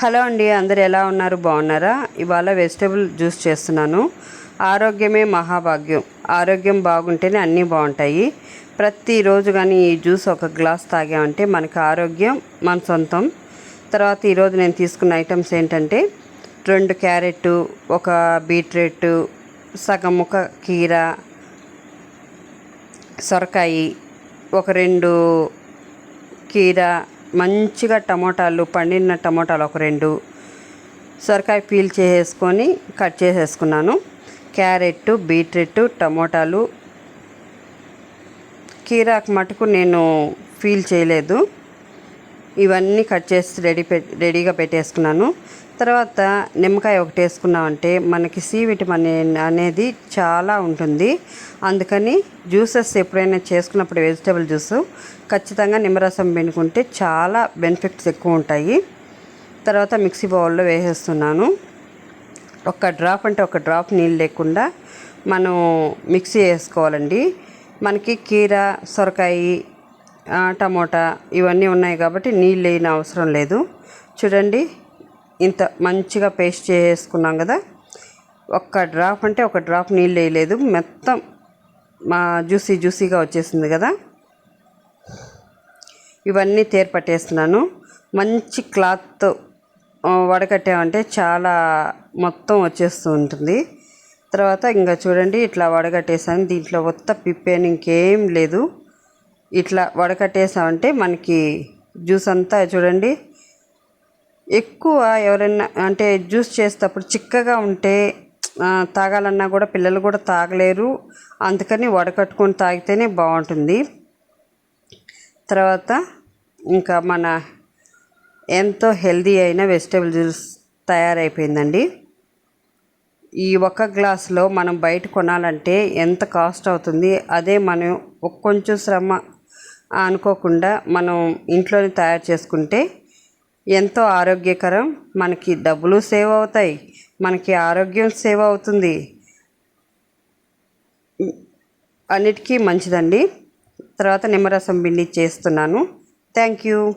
Hello అండి అందరు ఎలా ఉన్నారు? బాగున్నారా? ఇవాళ వెజిటేబుల్ జ్యూస్ చేస్తున్నాను. ఆరోగ్యమే మహాభాగ్యం. ఆరోగ్యం బాగుంటేనే అన్నీ బాగుంటాయి. ప్రతిరోజు కానీ ఈ జ్యూస్ ఒక గ్లాస్ తాగామంటే మనకి ఆరోగ్యం మన సొంతం. తర్వాత ఈరోజు నేను తీసుకున్న ఐటమ్స్ ఏంటంటే రెండు క్యారెట్ ఒక బీట్రూట్ సగం ముక్క కీర సొరకాయ ఒక రెండు కీర మంచిగా టమోటాలు పండిన టమోటాలు ఒక రెండు సొరకాయ పీల్ చేసేసుకొని కట్ చేసేసుకున్నాను. క్యారెట్ బీట్రూట్ టమోటాలు. కీరాకు మటుకు నేను ఫీల్ చేయలేదు. ఇవన్నీ కట్ చేసి రెడీ పె రెడీగా పెట్టేసుకున్నాను. తర్వాత నిమ్మకాయ ఒకటి వేసుకున్నామంటే మనకి సి విటమిన్ అనేది చాలా ఉంటుంది. అందుకని జ్యూసెస్ ఎప్పుడైనా చేసుకున్నప్పుడు వెజిటేబుల్ జ్యూస్ ఖచ్చితంగా నిమ్మరసం పిండుకుంటే చాలా బెనిఫిట్స్ ఎక్కువ ఉంటాయి. తర్వాత మిక్సీ బౌల్లో వేసేస్తున్నాను. ఒక డ్రాప్ అంటే ఒక డ్రాప్ నీళ్ళు లేకుండా మనం మిక్సీ వేసుకోవాలండి. మనకి కీర సొరకాయ టమోటా ఇవన్నీ ఉన్నాయి కాబట్టి నీళ్ళు వేయని అవసరం లేదు. చూడండి ఇంత మంచిగా పేస్ట్ చేసుకున్నాం కదా. ఒక్క డ్రాప్ అంటే ఒక డ్రాప్ నీళ్ళు వేయలేదు మొత్తం మా జ్యూసీ జ్యూసీగా వచ్చేసింది కదా. ఇవన్నీ తేర్పట్టేస్తున్నాను. మంచి క్లాత్ వడగట్టామంటే చాలా మొత్తం వచ్చేస్తూ ఉంటుంది. తర్వాత ఇంకా చూడండి ఇట్లా వడగట్టేసాను. దీంట్లో కొత్త పిప్పేని ఇంకేం లేదు. ఇట్లా వడకట్టేసామంటే మనకి జ్యూస్ అంతా చూడండి. ఎక్కువ ఎవరైనా అంటే జ్యూస్ చేసేటప్పుడు చిక్కగా ఉంటే తాగాలన్నా కూడా పిల్లలు కూడా తాగలేరు. అందుకని వడకట్టుకొని తాగితేనే బాగుంటుంది. తర్వాత ఇంకా మన ఎంతో హెల్దీ అయిన వెజిటేబుల్ జ్యూస్ తయారైపోయిందండి. ఈ ఒక్క గ్లాసులో మనం బయట కొనాలంటే ఎంత కాస్ట్ అవుతుంది? అదే మనం ఒక కొంచెం శ్రమ అనుకోకుండా మనం ఇంట్లోనే తయారు చేసుకుంటే ఎంతో ఆరోగ్యకరం. మనకి డబ్బులు సేవ్ అవుతాయి. మనకి ఆరోగ్యం సేవ్ అవుతుంది. అన్నిటికీ మంచిదండి. తర్వాత నిమ్మరసం పిండి చేస్తున్నాను. Thank you.